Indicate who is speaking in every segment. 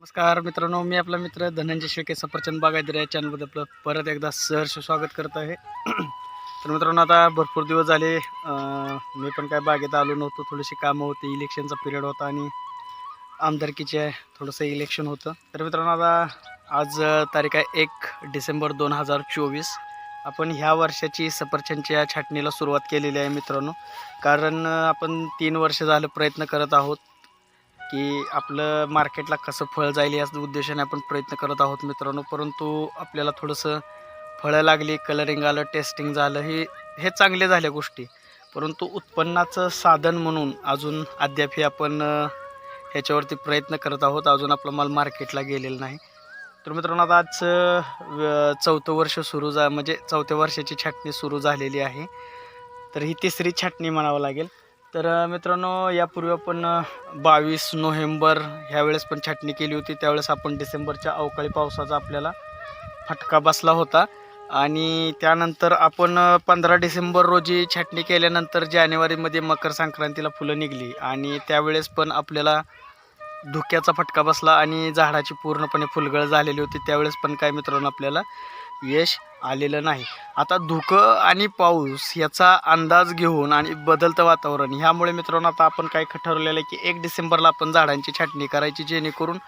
Speaker 1: नमस्कार मित्रांनो मी आपला मित्र धनंजय शेके सफरचंद बागायतर या चॅनलमध्ये आपलं परत एकदा सहर्ष स्वागत करत आहे. तर मित्रांनो आता भरपूर दिवस झाले मी पण काय बागेत आलो नव्हतो. थोडीशी कामं होती इलेक्शनचा पिरियड होता आणि आमदारकीचे थोडंसं इलेक्शन होतं. तर मित्रांनो आता आज तारीख आहे एक डिसेंबर दोन हजार चोवीस. आपण ह्या वर्षाची सफरचंदच्या छाटणीला सुरुवात केलेली आहे मित्रांनो. कारण आपण तीन वर्ष झालं प्रयत्न करत आहोत. की आपलं मार्केटला कसं फळ जाईल याच उद्देशाने आपण प्रयत्न करत आहोत मित्रांनो. परंतु आपल्याला थोडंसं फळं लागली कलरिंग आलं टेस्टिंग झालं हे हे चांगले झाल्या गोष्टी. परंतु उत्पन्नाचं साधन म्हणून अजून अद्याप हे आपण ह्याच्यावरती प्रयत्न करत आहोत. अजून आपला माल मार्केटला गेलेला नाही. तर मित्रांनो आता आज व- चौथं वर्ष सुरू जा म्हणजे चौथ्या वर्षाची छाटणी सुरू झालेली आहे. तर ही तिसरी छाटणी म्हणावं लागेल. तर मित्रांनो यापूर्वी आपण बावीस नोव्हेंबर ह्यावेळेस पण छाटणी केली होती. त्यावेळेस आपण डिसेंबरच्या अवकाळी पावसाचा आपल्याला फटका बसला होता. आणि त्यानंतर आपण पंधरा डिसेंबर रोजी छाटणी केल्यानंतर जानेवारीमध्ये मकर संक्रांतीला फुलं निघली. आणि त्यावेळेस पण आपल्याला धुक्याचा फटका बसला आणि झाडाची पूर्णपणे फुलगळ झालेली होती. त्यावेळेस पण काय मित्रांनो आपल्याला यश आलेलं नाही. आता धुकं आणि पाऊस याचा अंदाज घेऊन आणि बदलतं वातावरण ह्यामुळे मित्रांनो आता आपण काय ठरवलेलं आहे की एक डिसेंबरला आपण झाडांची छाटणी करायची जेणेकरून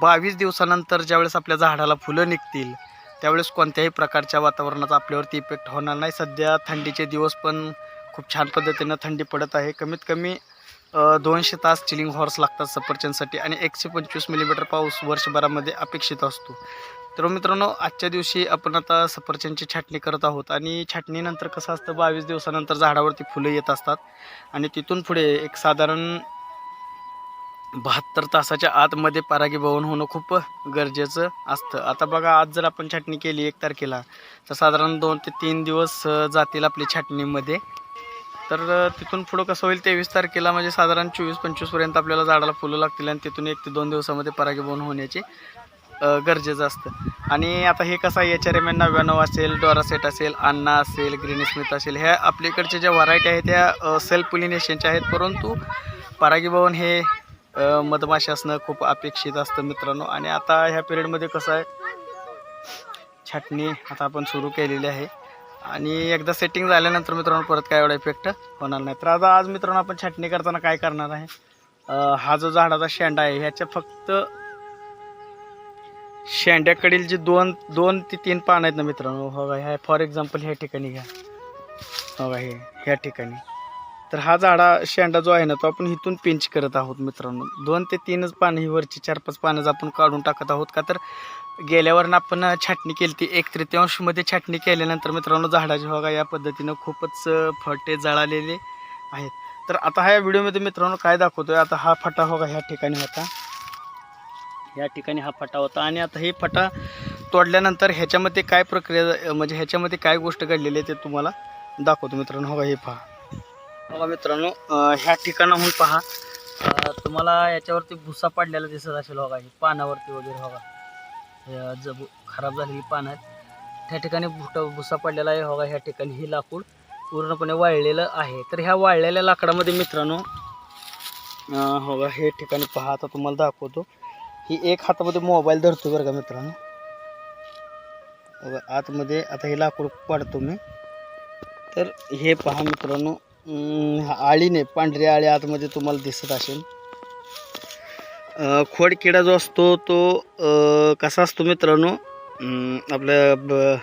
Speaker 1: बावीस दिवसानंतर ज्यावेळेस आपल्या झाडाला फुलं निघतील त्यावेळेस कोणत्याही प्रकारच्या वातावरणाचा आपल्यावरती इफेक्ट होणार नाही. सध्या थंडीचे दिवस पण खूप छान पद्धतीनं थंडी पडत आहे. कमीत कमी दोनशे तास चिलिंग हॉर्स लागतात सफरचंदसाठी आणि एकशे पंचवीस मिलीमीटर पाऊस वर्षभरामध्ये अपेक्षित असतो. तर मित्रांनो आजच्या दिवशी आपण आता सफरचंदची छाटणी करत आहोत आणि छाटणीनंतर कसं असतं बावीस दिवसानंतर झाडावरती फुलं येत असतात आणि तिथून पुढे एक साधारण बहात्तर तासाच्या आतमध्ये परागीभवन होणं खूप गरजेचं असतं. आता बघा आज जर आपण छाटणी केली एक तारखेला तर साधारण दोन ते तीन दिवस जातील आपली छाटणीमध्ये. तर तिथून पुढं कसं होईल तेवीस तारखेला म्हणजे साधारण चोवीस पंचवीसपर्यंत आपल्याला झाडाला फुलं लागतील आणि तिथून एक ते दोन दिवसामध्ये परागीभवन होण्याचे गरजेचं असतं. आणि आता हे कसं आहे एच आर एम एन नव्याण्णव असेल डोरासेट असेल अन्ना असेल ग्रीन स्मिथ असेल ह्या आपल्याकडच्या ज्या व्हरायटी आहेत त्या सेल्फ पुलिनेशनच्या आहेत. परंतु परागीभवन हे मधमाशी असणं खूप अपेक्षित असतं मित्रांनो. आणि आता ह्या पिरियडमध्ये कसं आहे छाटणी आता आपण सुरू केलेली आहे. आणि एकदा सेटिंग झाल्यानंतर मित्रांनो परत काय एवढा इफेक्ट होणार नाही. तर आता आज मित्रांनो आपण छाटणी करताना काय करणार आहे? हा जो झाडाचा शेंडा आहे ह्याच्या फक्त शेंड्याकडील जी दोन दोन ते तीन पानं आहेत ना मित्रांनो हो का? ह्या फॉर एक्झाम्पल ह्या ठिकाणी घ्या. हो का? हे ह्या ठिकाणी. तर हा झाडा शेंडा जो आहे ना तो आपण इथून पिंच करत आहोत मित्रांनो. दोन ते तीनच पानं ही वरची चार पाच पानं आपण काढून टाकत आहोत का तर गेल्यावर आपण छाटणी केली ती एक तृतीयांशमध्ये छाटणी केल्यानंतर मित्रांनो झाडाचे बघा या पद्धतीनं खूपच फटे जळालेले आहेत. तर आता ह्या व्हिडिओमध्ये मित्रांनो काय दाखवतोय आता हा फटा होगा ह्या ठिकाणी होता. या ठिकाणी हा फटा होता आणि आता हे फटा तोडल्यानंतर ह्याच्यामध्ये काय प्रक्रिया म्हणजे ह्याच्यामध्ये काय गोष्ट घडलेली आहे ते तुम्हाला दाखवतो मित्रांनो. होगा हे पहा. बघा मित्रांनो ह्या ठिकाणाहून पहा. तुम्हाला याच्यावरती भुसा पडलेला दिसत असेल बघा हे पानावरती वगैरे बघा. जब खराब झालेली पानं आहेत. त्या ठिकाणी भुट भुसा पडलेला आहे बघा ह्या ठिकाणी हे लाकूड पूर्णपणे वाळलेलं आहे. तर ह्या वाळलेल्या लाकडामध्ये मित्रांनो बघा हे ठिकाणी पहा आता तुम्हाला दाखवतो. ही एक हातामध्ये मोबाईल धरतो बरं का मित्रांनो. बघा, आतमध्ये आता हे लाकूड पाडतो मी. तर हे पहा मित्रांनो आळीने पांढरी आळी आतमध्ये तुम्हाला दिसत असेल. खोडकिडा जो असतो तो कसा असतो मित्रांनो? आपल्या ब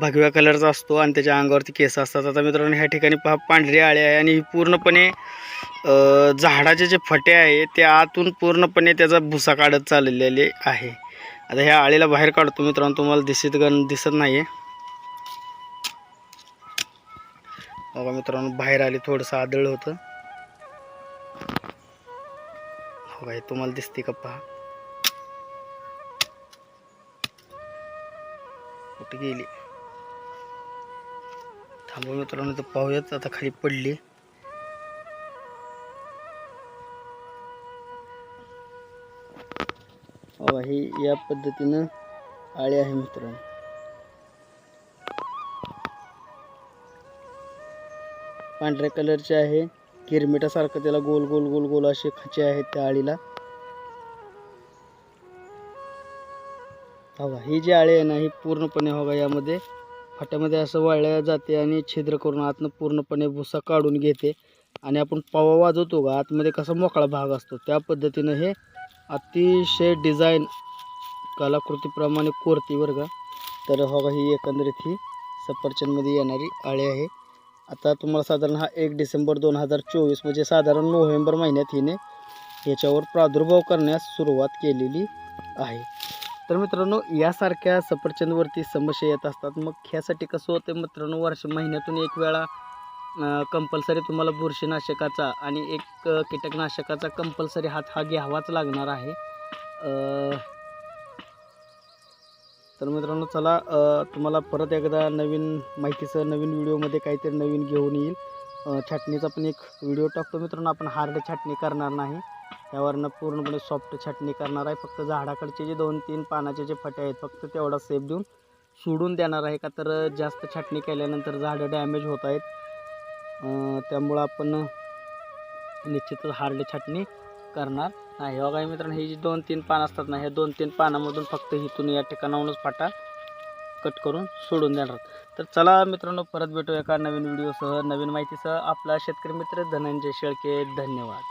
Speaker 1: भगव्या कलरचा असतो आणि त्याच्या अंगावरती केस असतात. आता मित्रांनो ह्या ठिकाणी पहा पांढरी आळी आहे आणि ही पूर्णपणे झाडाचे जे फटे आहे ते आतून पूर्णपणे त्याचा भुसा काढत चाललेले आहे. आता ह्या आळीला बाहेर काढतो मित्रांनो तुम्हाला दिसत गण दिसत नाही आहे बघा मित्रांनो बाहेर आले थोडंसं आदळ होतं. हो काय तुम्हाला दिसते का पहा. कुठे गेली? थांबू मित्रांनो तर पाहूयात. आता खाली पडली. हो हे या पद्धतीनं आळे आहे मित्रांनो. पांढऱ्या कलरचे आहे. किरमिटासारखं त्याला गोल गोल गोल गोल असे खाचे आहेत त्या आळीला. हवा ही जी आळी आहे ना ही पूर्णपणे हवा यामध्ये फाट्यामध्ये असं वाळल्या जाते आणि छिद्र करून आतनं पूर्णपणे भुसा काढून घेते. आणि आपण पवा वाजवतो का आतमध्ये कसा मोकळा भाग असतो त्या पद्धतीनं हे अतिशय डिझाईन कलाकृतीप्रमाणे कोरती बरं का. तर हवा ही एकंदरीत ही सफरचंदमध्ये येणारी आळी आहे. आता तुम्हाला साधारण हा एक डिसेंबर दोन हजार चोवीस म्हणजे साधारण नोव्हेंबर महिन्यात हिने याच्यावर प्रादुर्भाव करण्यास सुरुवात केलेली आहे. तर मित्रांनो यासारख्या सफरचंदवरती समस्या येत असतात. मग ह्यासाठी कसं होतं मित्रांनो वर्ष महिन्यातून एक वेळा कंपल्सरी तुम्हाला बुरशीनाशकाचा आणि एक कीटकनाशकाचा कंपल्सरी हात हा घ्यावाच लागणार आहे. तर मित्रांनो चला तुम्हाला परत एकदा नवीन माहितीसह नवीन व्हिडिओमध्ये काहीतरी नवीन घेऊन येईल. छाटणीचा पण एक व्हिडिओ टाकतो मित्रांनो आपण हार्ड छाटणी करणार नाही. यावरनं पूर्णपणे सॉफ्ट छाटणी करणार आहे. फक्त झाडाकडचे जे दोन तीन पानाचे जे फटे आहेत फक्त तेवढा सेफ देऊन सोडून देणार आहे का तर जास्त छाटणी केल्यानंतर झाडं डॅमेज होत आहेत. त्यामुळं आपण निश्चितच हार्ड छाटणी करणार. नाही बघा मित्रांनो ही जी दोन तीन पानं असतात ना ह्या दोन तीन पानामधून फक्त इथून या ठिकाणाहूनच फाटा कट करून सोडून देणार. तर चला मित्रांनो परत भेटू एका नवीन व्हिडिओसह नवीन माहितीसह. आपला शेतकरी मित्र धनंजय शेळके धन्यवाद.